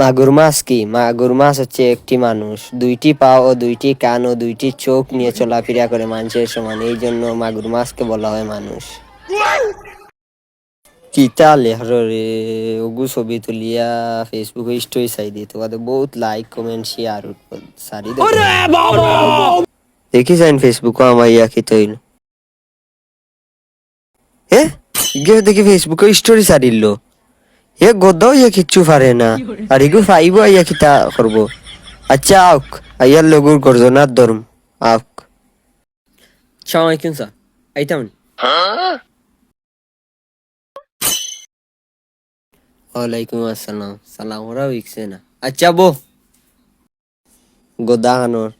মাগুর মাছ কি? মাগুর মাছ হচ্ছে একটি মানুষ। দুইটি পা ও দুইটি কান ও দুইটি চোখ নিয়ে চলাফেরা করে মানুষের সমান। এই জন্য মাগুর মাছকে বলা হয় মানুষ। কিতা লেহর রে? ওগু ছবি তুলিয়া ফেসবুকে স্টোরি চাই দিয়ে তোমাদের বহুত লাইক কমেন্ট শেয়ার সারি দেখি যাইন ফেসবুকে আমার ইয়া কি তৈল গিয়ে দেখি ফেসবুকে স্টোরি সারিল এ গদাও ইয়া কিচ্ছু পারে না আর এগু ফাইব আইয়া কিতা করব আচ্ছা আউক আইয়ার লগর গর্জনার ধর্ম আউক সালাম আলাইকুম স্যার আইতাম ওয়ালাইকুম আসসালাম সালাম ওরা উইকছে না আচ্ছা বো গোদা খানোর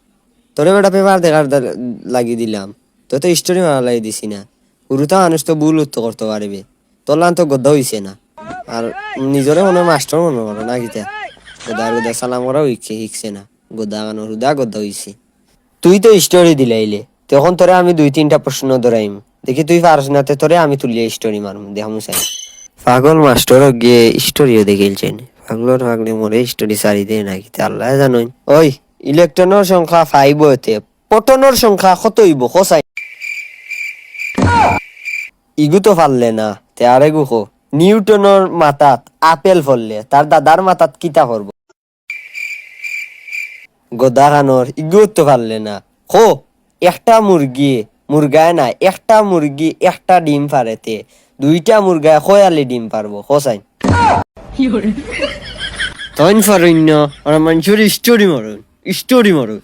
তোরে বেটা পেপার দেখার লাগি দিলাম তো তো স্টোরি মারা লাগি দিছি না উরুতা মানুষ তো ভুল উত্তর করতে পারবে তোর লান তো গদ্দা হইছে না আর নিজরে মনে মাস্টার মনে করো না কিতা। গোদা গোদা সালাম করা উইকছে শিখছে না। গোদা খানোর হুদা গদ্দা হইছে তুই তো স্টোরি দিলাইলে তখন তোরে আমি দুই তিনটা প্রশ্ন ধরাইম দেখি তুই পারস না তোরে আমি তুলিয়ে স্টোরি মারম দেখামু চাই। পাগল মাস্টার গিয়ে স্টোরিও দেখিলছেন পাগলর পাগলে মরে স্টোরি সারি দে না তে আল্লাহ জানোই ওই ইলেকট্রনের সংখ্যা ফাইভ হতে পটনের সংখ্যা কত হইব কসাই ইগু তো পারলে না, তে আরে গু খো নিউটনের মাথাত আপেল ফললে, তার দাদার মাথাত কিতা করব গদা খানোর ইগু তো পারলে না। খো একটা মুরগি মুরগায় না একটা মুরগি একটা ডিম পারেতে দুইটা মুরগায় খয়ালি ডিম পারব খসাইন তখন ফারণ্য আর মানুষের স্টোরি মরুন স্টোরি মরুন